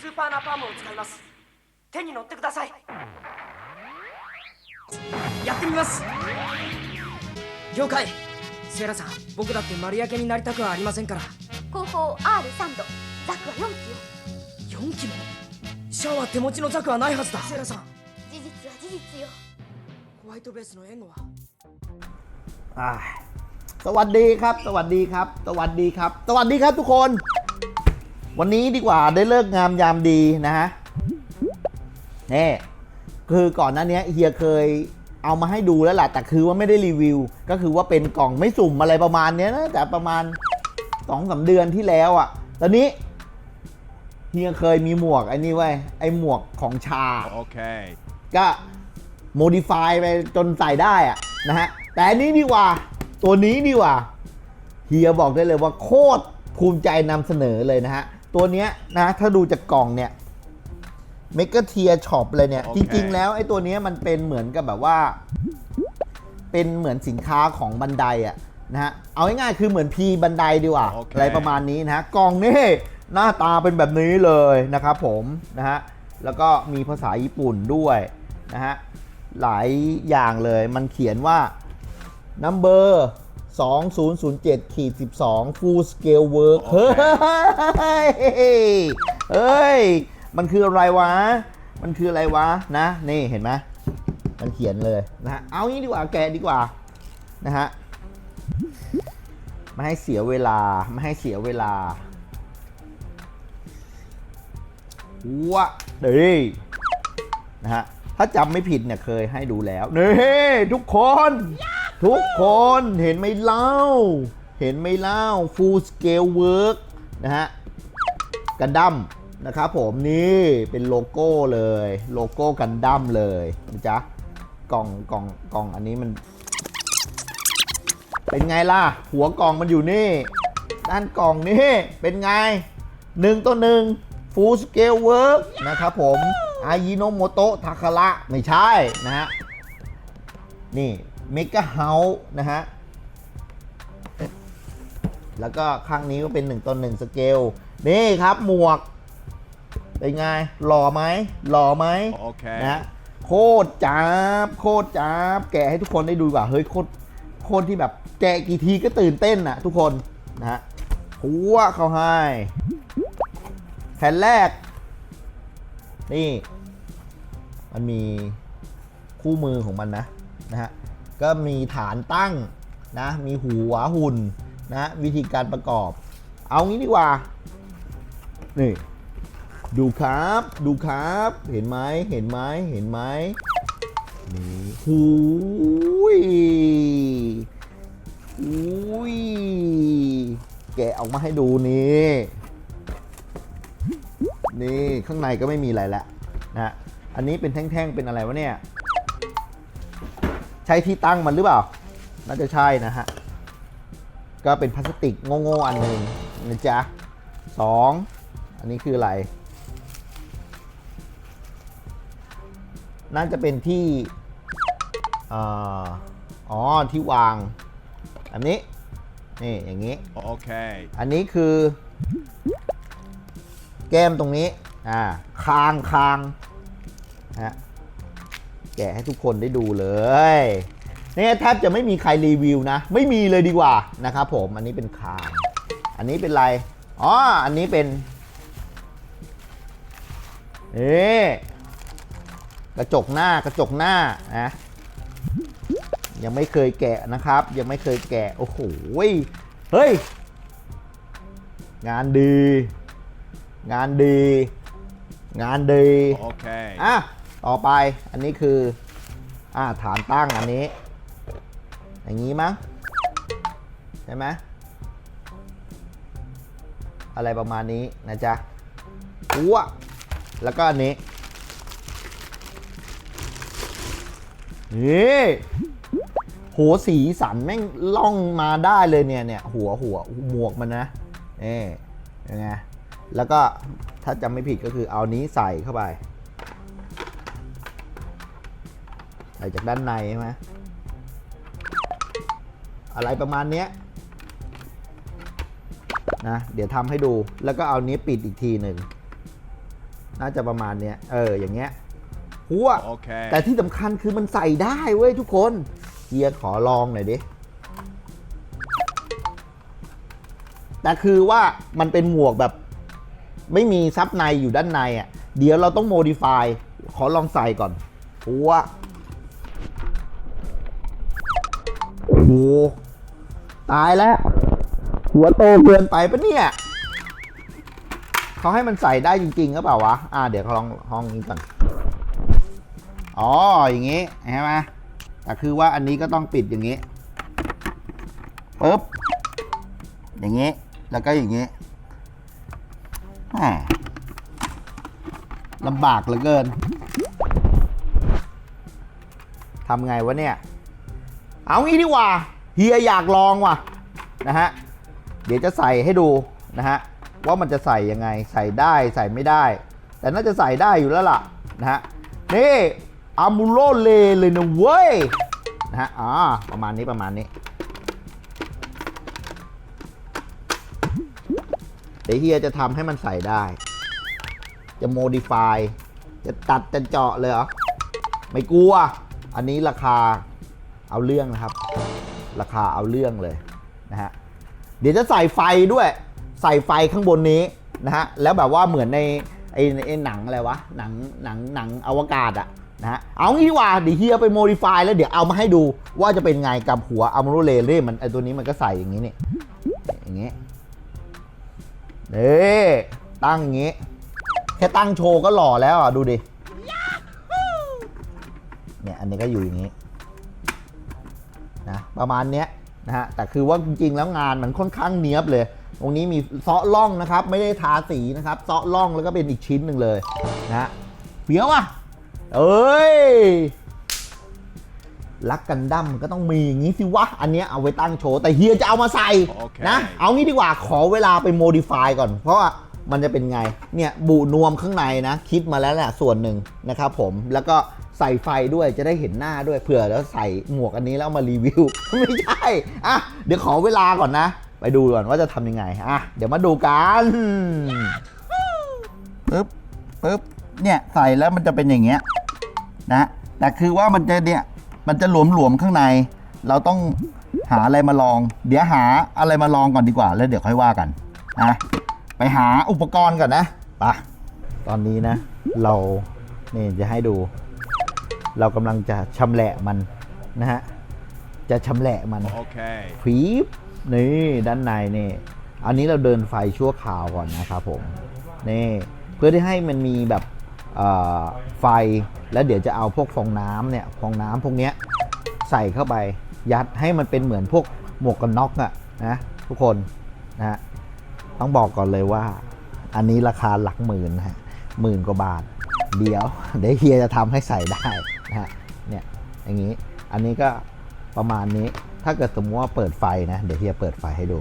スーパーナパームを使います。手に乗ってください。やってみます。了解。セラさん僕だって丸焼けになりたくはありませんから。後方 R3 度ザクは4機よ。4機も？シャワー手持ちのザクはないはずだ。セラさん。事実は事実よ。ホワイトベースの援護は？ああ。สวัสดีครับ สวัสดีครับ สวัสดีครับ สวัสดีครับทุกคน วันนี้ดีกว่าได้เลิกงามยามดีนะฮะนี่คือก่อนหน้านี้เฮียเคยเอามาให้ดูแล้วแหละแต่คือว่าไม่ได้รีวิว ก็คือว่าเป็นกล่องไม่สุ่มอะไรประมาณเนี้ยนะแต่ประมาณสองสาเดือนที่แล้วอะ่ะ ตอนนี้เฮียเคยมีหมวกไอ้นี่ไว้ยไอ้หมวกของชา Okay. ก็โมดิฟายไปจนใส่ได้อะนะฮะแต่อันนี้ดีกว่า ตัวนี้ดีกว่าเฮียบอกได้เลยว่าโคตรภูมิใจนำเสนอเลยนะฮะ ตัวเนี้ยนะถ้าดูจากกล่องเนี่ยเมก a เทียช็อปเลยเนี่ย โอจเคริง ๆ แล้วไอ้ตัวเนี้ยมันเป็นเหมือนกับแบบว่า เป็นเหมือนสินค้าของบันไดอะนะฮะ เอาง่ายๆคือเหมือนพีบันไดดีกว่า โอเค อะไรประมาณนี้นะฮะ กล่องนี่หน้าตาเป็นแบบนี้เลยนะครับผมนะฮะ แล้วก็มีภาษาญี่ปุ่นด้วยนะฮะ หลายอย่างเลยมันเขียนว่า number 2007ขีด12 full scale work เฮ้ย เฮ้ย มันคืออะไรวะ มันคืออะไรวะนะ นี่เห็นไหมมันเขียนเลยนะฮะ เอางี้ดีกว่าแกะดีกว่านะฮะ ไม่ให้เสียเวลา ไม่ให้เสียเวลาวะเด้ยนะฮะ ถ้าจำไม่ผิดเนี่ยเคยให้ดูแล้ว นี่ทุกคน ทุกคนเห็นไหมเล่า เห็นไหมเล่า full scale work นะฮะกันดั้มนะครับผมนี่เป็นโลโก้เลยโลโก้กันดั้มเลยนะจ๊ะกล่องกล่องกล่องอันนี้มัน เป็นไงล่ะ หัวกล่องมันอยู่นี่ ด้านกล่องนี่เป็นไงหนึ่งต่อหนึ่ง full scale work นะครับผมอายิโนโมโตะทาคาระไม่ใช่นะฮะนี่ เมกะเฮาส์นะฮะ แล้วก็ข้างนี้ก็เป็น1ต่อ1สเกล นี่ครับหมวก เป็นไง หล่อไหม หล่อไหมโอเคนะโคตรจ้าบโคตรจ้าบแกะให้ทุกคนได้ดูดีกว่า เฮ้ยโคตรโคตรที่แบบแกะกี่ทีก็ตื่นเต้นน่ะ ทุกคนนะฮะหัวเขาให้แผ่นแรก นี่ มันมีคู่มือของมันนะนะฮะ ก็มีฐานตั้งนะมีหัวหุ่นนะวิธีการประกอบ เอางี้ดีกว่า นี่ ดูครับ ดูครับ เห็นไหมเห็นไหมเห็นไหมนี่หูยอุ้ยแกะออกมาให้ดูนี่ นี่ข้างในก็ไม่มีอะไรแล้วนะฮะอันนี้เป็นแท่งๆ เป็นอะไรวะเนี่ย ใช้ที่ตั้งมันหรือเปล่า น่าจะใช่นะฮะ ก็เป็นพลาสติกโง่ๆอันหนึ่งนะจ๊ะสองอันนี้คืออะไร น่าจะเป็นที่อ่าอ๋อที่วางอันนี้ นี่ อย่างนี้ Okay. อันนี้คือ แก้มตรงนี้ อ่า คางคางฮะ แกะให้ทุกคนได้ดูเลยเนี่ยแทบจะไม่มีใครรีวิวนะ ไม่มีเลยดีกว่านะครับผมอันนี้เป็นคางอันนี้เป็นอะไรอ๋ออันนี้เป็นเอ๊กระจกหน้ากระจกหน้านะยังไม่เคยแกะนะครับ ยังไม่เคยแกะโอ้โหเฮ้ย งานดี งานดี งานดี Okay. อะ ต่อไปอันนี้คืออ่าฐานตั้งอันนี้ อย่างนี้มั้งใช่ไหมอะไรประมาณนี้นะจ๊ะอ้วแล้วก็อันนี้นี่โหสีสันแม่งล่องมาได้เลยเนี่ยเนี่ยหัวหัวหมวกมันนะนี่ยังไงแล้วก็ถ้าจำไม่ผิดก็คือเอานี้ใส่เข้าไป ใส่จากด้านในใช่ไหมอะไรประมาณเนี้ยนะเดี๋ยวทำให้ดูแล้วก็เอานี้ปิดอีกทีหนึ่งน่าจะประมาณเนี้ยเอออย่างเงี้ยหัว Okay. แต่ที่สำคัญคือมันใส่ได้เว้ยทุกคนเฮียขอลองหน่อยดิแต่คือว่ามันเป็นหมวกแบบ ไม่มีซับในอยู่ด้านในอะ เดี๋ยวเราต้องโมดิฟายขอลองใส่ก่อนหัว หตายแล้ว หัวโตเกินไปปะเนี่ยเขาให้มันใส่ได้จริงๆหรือเปล่าวะ อ่า เดี๋ยวเขาลองลองนี้ก่อน อ๋อ อย่างงี้ใช่ไหมแต่คือว่าอันนี้ก็ต้องปิดอย่างงี้ปึ๊บ อย่างงี้ แล้วก็อย่างงี้ลำบากเหลือเกินทำไงวะเนี่ย เอางี้ดีกว่า เฮียอยากลองว่ะนะฮะ เดี๋ยวจะใส่ให้ดูนะฮะว่ามันจะใส่ยังไง ใส่ได้ใส่ไม่ได้ แต่น่าจะใส่ได้อยู่แล้วล่ะนะฮะ นี่อามูโรเลเลยนะเว้ยนะฮะ อ่า ประมาณนี้ประมาณนี้ เดี๋ยวเฮียจะทำให้มันใส่ได้ จะโมดิฟาย จะตัดจะเจาะเลยเหรอ ไม่กลัว อันนี้ราคา เอาเรื่องนะครับ ราคาเอาเรื่องเลยนะฮะเดี๋ยวจะใส่ไฟด้วยใส่ไฟข้างบนนี้นะฮะแล้วแบบว่าเหมือนในไอ้ไอ้หนังอะไรวะหนังหนังหนังอวกาศอะนะฮะเอางี้ดีกว่าเดี๋ยวเฮียไปโมดิฟายแล้วเดี๋ยวเอามาให้ดูว่าจะเป็นไงกับหัวอัมโรเลเล่มันไอตัวนี้มันก็ใส่อย่างนี้นี่อย่างนี้เด้ตั้งอย่างนี้ แค่ตั้งโชว์ก็หล่อแล้วอะดูดิเนี่ยอันนี้ก็อยู่อย่างนี้ นะประมาณเนี้ยนะฮะแต่คือว่าจริงๆแล้วงานมันค่อนข้างเนี้ยบเลย ตรงนี้มีเซาะล่องนะครับ ไม่ได้ทาสีนะครับเซาะล่องแล้วก็เป็นอีกชิ้นหนึ่งเลยนะฮะเปียวอะเอ้ยรักกันดั้มมันก็ต้องมีอย่างนี้สิวะ อันเนี้ยเอาไว้ตั้งโชว์แต่เฮียจะเอามาใส่โอเคนะ เอางี้ดีกว่าขอเวลาไปโมดิฟายก่อน เพราะว่ามันจะเป็นไง เนี่ย บุนวมข้างในนะ คิดมาแล้วแหละส่วนหนึ่งนะครับผมแล้วก็ ใส่ไฟด้วยจะได้เห็นหน้าด้วยเผื่อแล้วใส่หมวกอันนี้แล้วมารีวิว ไม่ใช่อะเดี๋ยวขอเวลาก่อนนะ ไปดูก่อนว่าจะทำยังไงอะเดี๋ยวมาดูกันปึ๊บปึ๊บเนี่ยใส่แล้วมันจะเป็นอย่างเงี้ยนะแต่คือว่ามันจะเนี่ยมันจะหลวมๆข้างใน เราต้องหาอะไรมาลอง เดี๋ยวหาอะไรมาลองก่อนดีกว่า แล้วเดี๋ยวค่อยว่ากันนะไปหาอุปกรณ์ก่อนนะไปะตอนนี้นะ เราเนี่จะให้ดู เรากำลังจะชำแหละมันนะฮะ จะชำแหละมัน Okay. ฟีบนี่ด้านในนี่ อันนี้เราเดินไฟชั่วคราวก่อนนะครับผม นี่เพื่อที่ให้มันมีแบบเอ่อไฟ แล้วเดี๋ยวจะเอาพวกฟองน้ำเนี่ย ฟองน้ำพวกเนี้ยใส่เข้าไป ยัดให้มันเป็นเหมือนพวกหมวกกันน็อกอะนะทุกคนนะฮะต้องบอกก่อนเลยว่า อันนี้ราคาหลักหมื่นนะฮะหมื่นกว่าบาท เดี๋ยว เดี๋ยวเฮียจะทำให้ใส่ได้ นะฮะเนี่ยอย่างนี้อันนี้ก็ประมาณนี้ถ้าเกิดสมมติว่าเปิดไฟนะเดี๋ยวเฮียเปิดไฟให้ดู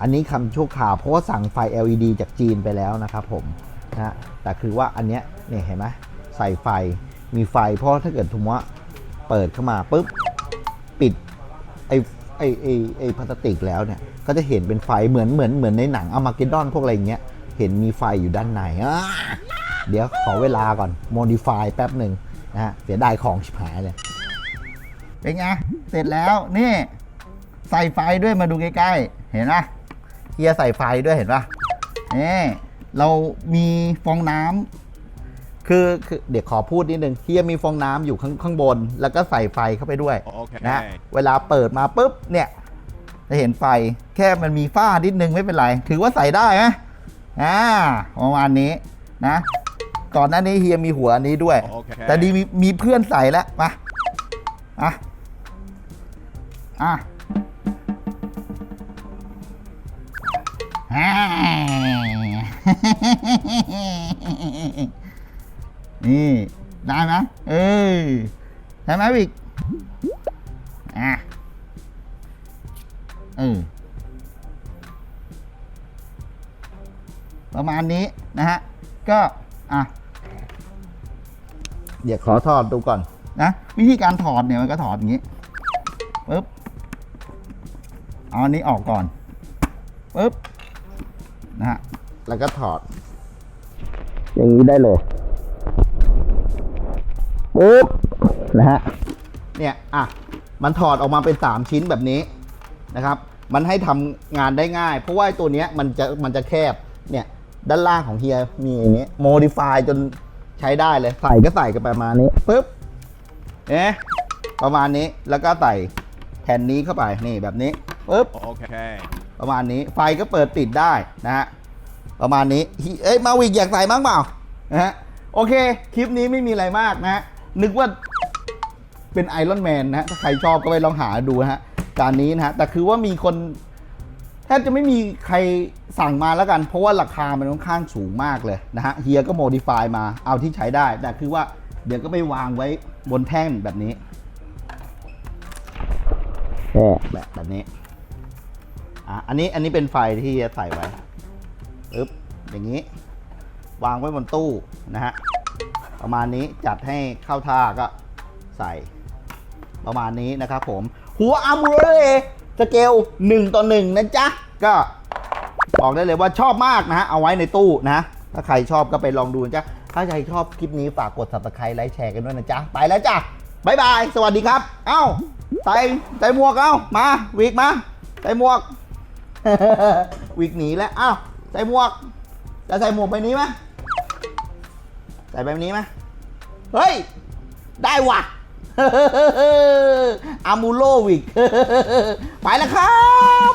อันนี้คำชั่วคราวเพราะว่าสั่งไฟ LED จากจีนไปแล้วนะครับผมนะฮะแต่คือว่าอันเนี้ยเนี่ยเห็นไหมใส่ไฟมีไฟ เพราะถ้าเกิดสมมติว่าเปิดเข้ามาปุ๊บปิดไอไอไอไอพลาสติกแล้วเนี่ยก็จะเห็นเป็นไฟเหมือนเหมือนเหมือนในหนังอมาเกดอนพวกอะไรเงี้ยเห็นมีไฟอยู่ด้านในอ่า เดี๋ยวขอเวลาก่อนโมดิฟายแป๊บหนึ่งนะฮะเสียดายของชิบหายเลย เป็นไง เสร็จแล้วนี่ ใส่ไฟด้วยมาดูใกล้ๆ เห็นปะเฮียใส่ไฟด้วยเห็นปะนี่เรามีฟองน้ำคือคือเดี๋ยวขอพูดนิดนึงเฮียมีฟองน้ำอยู่ข้างข้างบน แล้วก็ใส่ไฟเข้าไปด้วยโอเคนะเวลาเปิดมาปุ๊บเนี่ยจะเห็นไฟแค่มันมีฝ้านิดนึงไม่เป็นไร ถือว่าใส่ได้ไหมอ่าประมาณนี้นะ ก่อนหน้านี้เฮียมีหัวอันนี้ด้วย โอเค แต่ดีมีมีเพื่อนใส่แล้วมาอะอะอ่า นี่ได้ไหมเออได้ไหมวิกอะเออ ประมาณนี้นะฮะ ก็ อะ เดี๋ยวขอถอดดูก่อนนะวิธีการถอดเนี่ยมันก็ถอดอย่างนี้ปึ๊บเอาอันนี้ออกก่อนปึ๊บนะฮะแล้วก็ถอด อย่างนี้ได้เลยปุ๊บนะฮะเนี่ยอะมันถอดออกมาเป็น 3 ชิ้นแบบนี้นะครับ มันให้ทำงานได้ง่าย เพราะว่าไอ้ตัวเนี้ยมันจะมันจะแคบเนี่ยด้านล่างของเฮียมีอย่างนี้โมดิฟายจน ใช้ได้เลย ใส่ก็ใส่กันประมาณนี้ปุ๊บเอ๊ะประมาณนี้แล้วก็ใส่แผ่นนี้เข้าไปนี่แบบนี้ปุ๊บ Okay. ประมาณนี้ไฟก็เปิดปิดได้นะฮะประมาณนี้ฮิเอ้ยมาวิกอยากใส่บ้างเปล่านะฮะโอเค คลิปนี้ไม่มีอะไรมากนะฮะนึกว่าเป็นไอรอนแมนนะฮะถ้าใครชอบก็ไปลองหาดูนะฮะการนี้นะฮะแต่คือว่ามีคน แทบจะไม่มีใครสั่งมาแล้วกัน เพราะว่าราคามันค่อนข้างสูงมากเลยนะฮะเฮียก็โมดิฟายมาเอาที่ใช้ได้ แต่คือว่าเดี๋ยวก็ไปวางไว้บนแท่นแบบนี้แบบแบบนี้อะอันนี้อันนี้เป็นไฟที่จะใส่ไว้ปึ๊บอย่างนี้ วางไว้บนตู้นะฮะประมาณนี้จัดให้เข้าท่าก็ใส่ประมาณนี้นะครับผม หัวอาร์มูเร สเกล1ต่อ1นะจ๊ะ ก็บอกได้เลยว่าชอบมากนะฮะ เอาไว้ในตู้นะ ถ้าใครชอบก็ไปลองดูนะจ๊ะ ถ้าใครชอบคลิปนี้ฝากกด subscribe ไลค์แชร์กันด้วยนะจ๊ะ ไปแล้วจ้ะบายบาย สวัสดีครับ เอ้าใส่ใส่หมวกเอ้า มาวิกมาใส่หมวกวิกหนีแล้วเอ้าใส่หมวก จะใส่หมวกใบนี้ไหมใส่แบบนี้ไหมเฮ้ย ได้ว่ะ อามูโลวิก ไปแล้วครับ